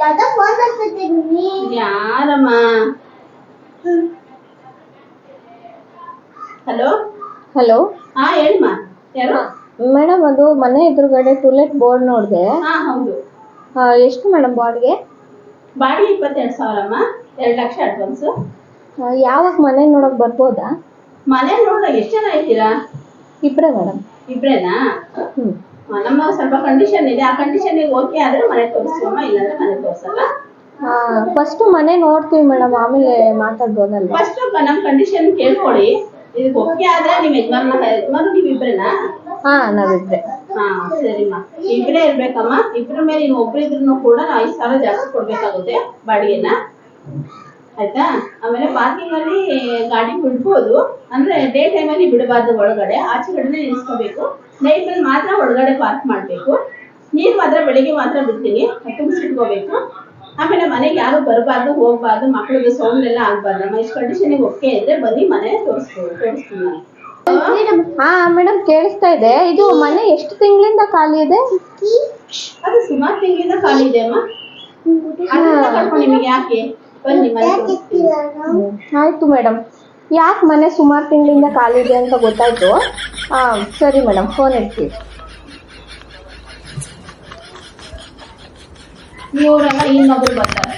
ಯಾವ್ದೋ ಫೋನ್ ಯಾರಮ್ಮ? Hello hello ಹಾ ಹೇಳಮ್ಮ. ಯಾರು? ಮೇಡಮ್ ಅದು ಮನೆ ಎದುರುಗಡೆ ಟೂಲೆಟ್ ಬೋರ್ಡ್ ನೋಡಿದೆ. ಹಾ ಹೌದು. ಎಷ್ಟು ಮೇಡಮ್ ಬಾಡಿಗೆ? ಬಾಡಿಗೆ ಇಪ್ಪತ್ತೆರಡು ಸಾವಿರಮ್ಮ. ಎರಡು ಲಕ್ಷ ಅಡ್ವಾನ್ಸು. ಯಾವಾಗ ಮನೆ ನೋಡಕ್ ಬರ್ಬೋದಾ? ಮನೆ ನೋಡ್ದಾಗ ಎಷ್ಟು ಜನ ಇದ್ದೀರಾ? ಇಬ್ಬರೇ ಮೇಡಮ್. ಇಬ್ಬರೇನಾ ಆ, ನಮ್ಮ ಸ್ವಲ್ಪ ಕಂಡೀಷನ್ ಇದೆ. ಆ ಕಂಡೀಷನ್ ಓಕೆ ಆದ್ರೆ ಮನೆ ತೋರಿಸ್ತೀವಮ್ಮ ಇಲ್ಲಾಂದ್ರೆ ಮನೆ ತೋರಿಸಲ್ಲ. ಫಸ್ಟ್ ಮನೆ ನೋಡ್ತೀವಿ ಮೇಡಮ್ ಆಮೇಲೆ ಮಾತಾಡ್ಬೋದಲ್ಲ ಫಸ್ಟ್ ನಮ್ಮ ಕಂಡೀಷನ್ ಕೇಳ್ಕೊಳ್ಳಿ ಇದಕ್ಕೆ ಓಕೆ ಆದ್ರೆ ನಿಮ್ಮ ಯಜಮಾನ ಯಜಮಾನ ನೀವು ಇಬ್ರೇನಾ ಹಾ ನಾವಿಬ್ರೆ. ಹಾ ಸರಿಮ್ಮ. ಇಬ್ರೇ ಇರ್ಬೇಕಮ್ಮ. ಇಬ್ರ ಮೇಲೆ ನೀವು ಒಬ್ರಿದ್ರು ಕೂಡ ನಾವು ಐದು ಸಾವಿರ ಜಾಸ್ತಿ ಕೊಡ್ಬೇಕಾಗುತ್ತೆ ಬಾಡಿಗೆನ. ಆಯ್ತಾ? ಆಮೇಲೆ ಪಾರ್ಕಿಂಗ್ ಅಲ್ಲಿ ಗಾಡಿ ಬಿಡ್ಬೋದು ಅಂದ್ರೆ ಡೇ ಟೈಮ್ ಅಲ್ಲಿ ಬಿಡಬಾರ್ದು ಒಳಗಡೆ. ಆಚೆ ಕಡೆನೆ ನಿಲ್ಸ್ಕೋಬೇಕು. ನೈಟ್ ಅಲ್ಲಿ ಮಾತ್ರ ಒಳಗಡೆ ಪಾರ್ಕ್ ಮಾಡ್ಬೇಕು. ನೀರ್ ಮಾತ್ರ ಬೆಳಿಗ್ಗೆ ಮಾತ್ರ ಬಿಡ್ತೀನಿ. ತುಂಬಿಸಿಟ್ಕೋಬೇಕು ಆಮೇಲೆ ಮನೆಗೆ ಯಾರು ಬರಬಾರ್ದು ಹೋಗ್ಬಾರ್ದು ಮಕ್ಳಿಗೆ ಸೌಂಡ್ ಎಲ್ಲ ಆಗ್ಬಾರ್ದು. ನಮ್ಮ ಇಷ್ಟು ಕಂಡೀಷನಿಗೆ ಓಕೆ ಇದ್ರೆ ಬನ್ನಿ ಮನೆ ತೋರಿಸ್ಬೋದು ತೋರಿಸ್ತೀನಿ ನಾನು. ಹಾ? ಮೇಡಮ್ ಕೇಳಿಸ್ತಾ ಇದೆ. ಇದು ಮನೆ ಎಷ್ಟು ತಿಂಗಳಿಂದ ಖಾಲಿ ಇದೆ? ಅದು ಸುಮಾರು ತಿಂಗಳಿಂದ ಖಾಲಿ ಇದೆ ಅಮ್ಮ. ನಿಮಗೆ ಯಾಕೆ? ಬನ್ನಿ ಮನೆ ತೋರಿಸ್ತೀನಿ. ಆಯ್ತು ಮೇಡಮ್. ಯಾಕೆ ಮನೆ ಸುಮಾರು ತಿಂಗಳಿಂದ ಖಾಲಿದೆ ಅಂತ ಗೊತ್ತಾಯ್ತು? ಹಾ ಸರಿ ಮೇಡಮ್ ಫೋನ್ ಇಡ್ತೀವಿ ನೋಡಲ್ಲ ಇನ್ನೊಬ್ರು ಬರ್ತಾರೆ.